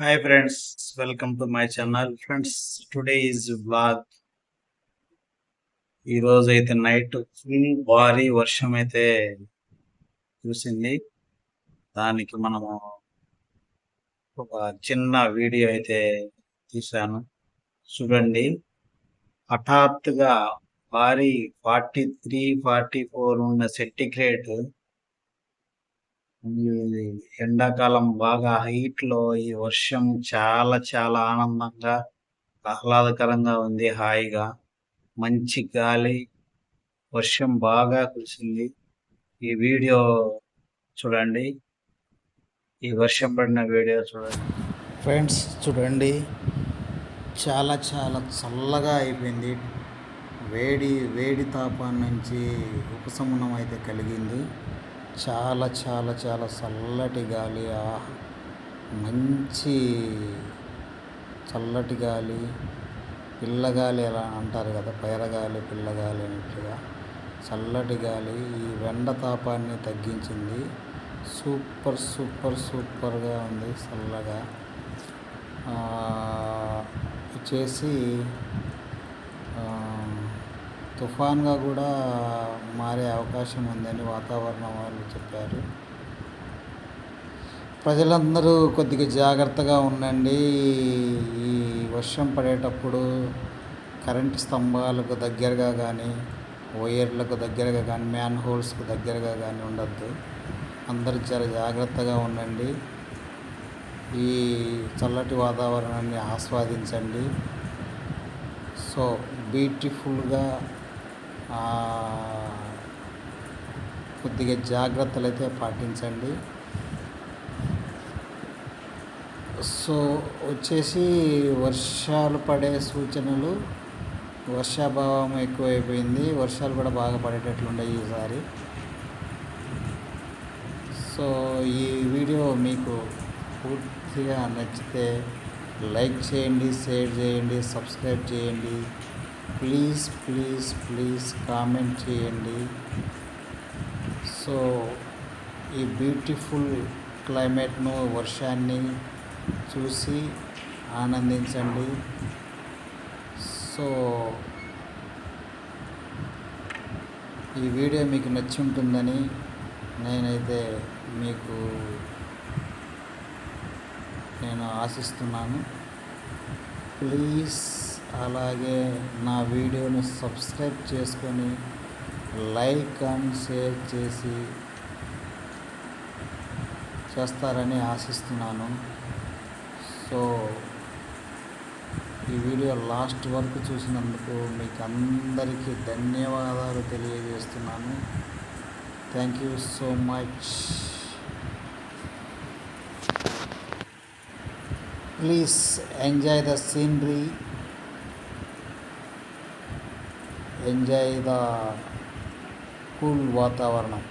Hi friends welcome to my channel friends today is vlog. ఈ రోజు అయితే night full భారీ వర్షం అయితే చూసింది. దానికి మనము ఒక చిన్న వీడియో అయితే తీశాను. చూడండి. హఠాత్తుగా భారీ ఫార్టీ త్రీ ఫార్టీ ఫోర్ ఉన్న సెంటిగ్రేడ్ ఎండాకాలం బాగా హైట్లో ఈ వర్షం చాలా చాలా ఆనందంగా ఆహ్లాదకరంగా ఉంది హాయిగా. మంచి గాలి వర్షం బాగా కురిసింది. ఈ వీడియో చూడండి. ఈ వర్షం పడిన వీడియో చూడండి. ఫ్రెండ్స్ చూడండి. చాలా చాలా చల్లగా అయిపోయింది. వేడి వేడి తాపాన్ని నుంచి ఉపశమనం అయితే కలిగింది. చాలా చాలా చాలా చల్లటి గాలి ఆహ్ మంచి చల్లటి గాలి పిల్లగాలి ఎలా అంటారు కదా పైరగాలి పిల్లగాలి అన్నట్టుగా. చల్లటి గాలి ఈ వెండ తాపాన్ని తగ్గించింది. సూపర్ సూపర్ సూపర్గా ఉంది చల్లగా. చేసి వచ్చేసి తుఫాన్గా కూడా మారే అవకాశం ఉందని వాతావరణ వాళ్ళు చెప్పారు. ప్రజలందరూ కొద్దిగా జాగ్రత్తగా ఉండండి. ఈ వర్షం పడేటప్పుడు కరెంటు స్తంభాలకు దగ్గరగా కానీ వైర్లకు దగ్గరగా కానీ మ్యాన్ హోల్స్కు దగ్గరగా కానీ ఉండద్దు. అందరూ చాలా జాగ్రత్తగా ఉండండి. ఈ చల్లటి వాతావరణాన్ని ఆస్వాదించండి. సో బ్యూటిఫుల్గా కొద్దిగా జాగ్రత్తలు అయితే పాటించండి. సో వచ్చేసి వర్షాలు పడే సూచనలు. వర్షాభావం ఎక్కువైపోయింది. వర్షాలు కూడా బాగా పడేటట్లున్నాయి ఈసారి. సో ఈ వీడియో మీకు పూర్తిగా నచ్చితే లైక్ చేయండి షేర్ చేయండి సబ్స్క్రైబ్ చేయండి. ప్లీజ్ ప్లీజ్ ప్లీజ్ కామెంట్ చేయండి. సో ఈ బ్యూటిఫుల్ క్లైమేట్ను వర్షాన్ని చూసి ఆనందించండి. సో ఈ వీడియో మీకు నచ్చి ఉంటుందని నేనైతే మీకు నేను ఆశిస్తున్నాను. ప్లీజ్. అలాగే నా వీడియోను సబ్స్క్రైబ్ చేసుకొని లైక్ అండ్ షేర్ చేసి చేస్తారని ఆశిస్తున్నాను. సో ఈ వీడియో లాస్ట్ వరకు చూసినందుకు మీకు అందరికీ ధన్యవాదాలు తెలియజేస్తున్నాను. Thank you so much. Please enjoy the scenery. Enjoy the cool వాతావరణం